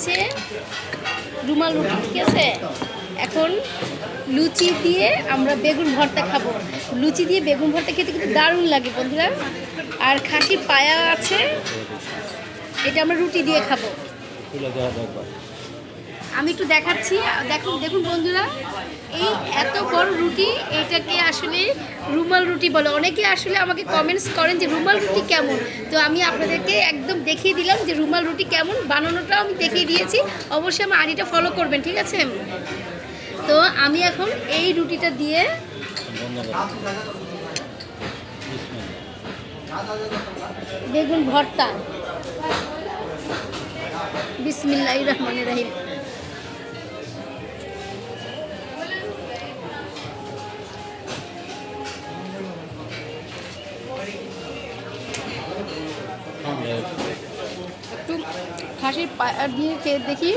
হচ্ছে রুমাল রুটি, ঠিক আছে? এখন লুচি দিয়ে আমরা বেগুন ভর্তা খাব। লুচি দিয়ে বেগুন ভর্তা খেতে কিন্তু দারুণ লাগে বন্ধুরা। আর খাসির পায়া আছে। এটা আমরা রুটি দিয়ে খাব। আমি একটু দেখাচ্ছি। দেখুন দেখুন বন্ধুরা, এই এত বড় রুটি, এটাকে আসলে রুমাল রুটি বলে। অনেকে আসলে আমাকে কমেন্টস করেন যে, রুমাল রুটি কেমন? তো আমি আপনাদেরকে একদম দেখিয়ে দিলাম যে, রুমাল রুটি কেমন। বানানোটাও আমি দেখিয়ে দিয়েছি। অবশ্যই আমার আইডিটা ফলো করবেন, ঠিক আছে? তো আমি এখন এই রুটিটা দিয়ে। বেগুন ভর্তা। বিসমিল্লাহ রহমান রহিম। খাসির পায়া দিয়ে খেয়ে দেখি।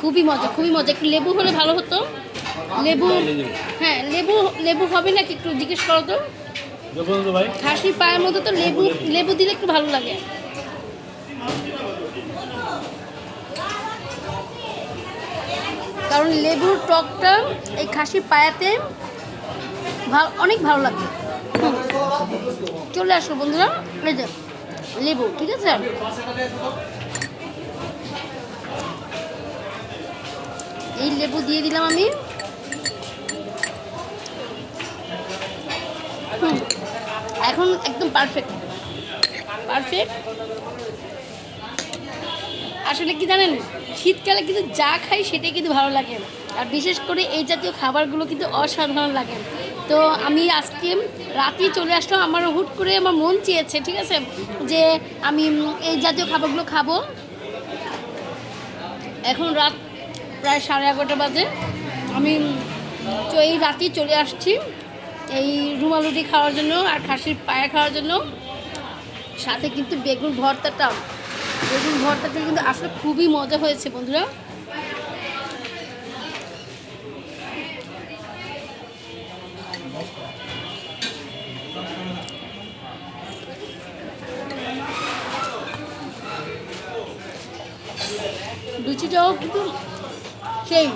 খুবই মজা খুবই মজা। একটু লেবু হলে ভালো হতো। লেবু হ্যাঁ লেবু লেবু হবে নাকি একটু জিজ্ঞেস করো তো? খাসির পায়ের মধ্যে তো লেবু লেবু দিলে একটু ভালো লাগে। কারণ লেবুর টকটা এই খাসির পায়াতে অনেক ভালো লাগে হুম। চলে আসো বন্ধুরা, এই যে লেবু, ঠিক আছে? এই লেবু দিয়ে দিলাম আমি। এখন একদম পারফেক্ট পারফেক্ট আসলে কি জানেন? শীতকালে কিন্তু যা খাই সেটাই কিন্তু ভালো লাগে। আর বিশেষ করে এই জাতীয় খাবারগুলো কিন্তু অসাধারণ লাগে। তো আমি আজকে রাতেই চলে আসলাম আমার হুট করে আমার মন চেয়েছে, ঠিক আছে? যে আমি এই জাতীয় খাবারগুলো খাব। এখন রাত প্রায় সাড়ে এগারোটা বাজে। আমি তো এই রাতেই চলে আসছি এই রুমাল রুটি খাওয়ার জন্য আর খাসির পায়া খাওয়ার জন্য। সাথে কিন্তু বেগুন ভর্তাটা। বেগুন ভর্তাটা কিন্তু আসলে খুবই মজা হয়েছে, বন্ধুরা। লুচিটাও কিন্তু সেই।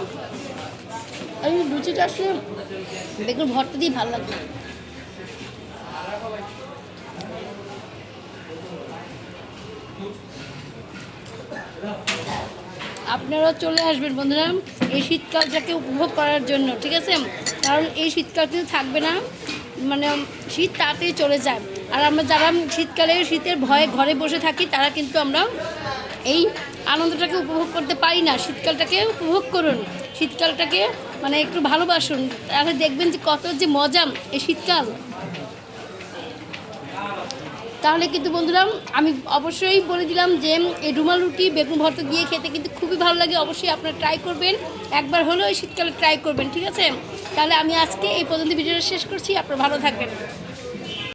এই লুচিটা আসলে বেগুন ভর্তা দিয়ে ভালো লাগবে আপনারাও চলে আসবেন বন্ধুরা এই শীতকালটাকে উপভোগ করার জন্য, ঠিক আছে? কারণ এই শীতকাল কিন্তু থাকবে না। মানে শীত তাড়াতাড়ি চলে যায়। আর আমরা যারা শীতকালে শীতের ভয়ে ঘরে বসে থাকি, তারা কিন্তু আমরা এই আনন্দটাকে উপভোগ করতে পারি না। শীতকালটাকে উপভোগ করুন। শীতকালটাকে মানে একটু ভালোবাসুন। তাহলে দেখবেন যে কত যে মজা এই শীতকাল। তাহলে কিন্তু বন্ধুরা, আমি অবশ্যই বলে দিলাম যে এই রুমাল রুটি, বেগুন ভর্তা দিয়ে খেতে কিন্তু খুবই ভালো লাগে। অবশ্যই আপনারা ট্রাই করবেন। একবার হলেও এই শীতকালে ট্রাই করবেন, ঠিক আছে? তাহলে আমি আজকে এই পর্যন্ত ভিডিওটা শেষ করছি। আপনারা ভালো থাকবেন।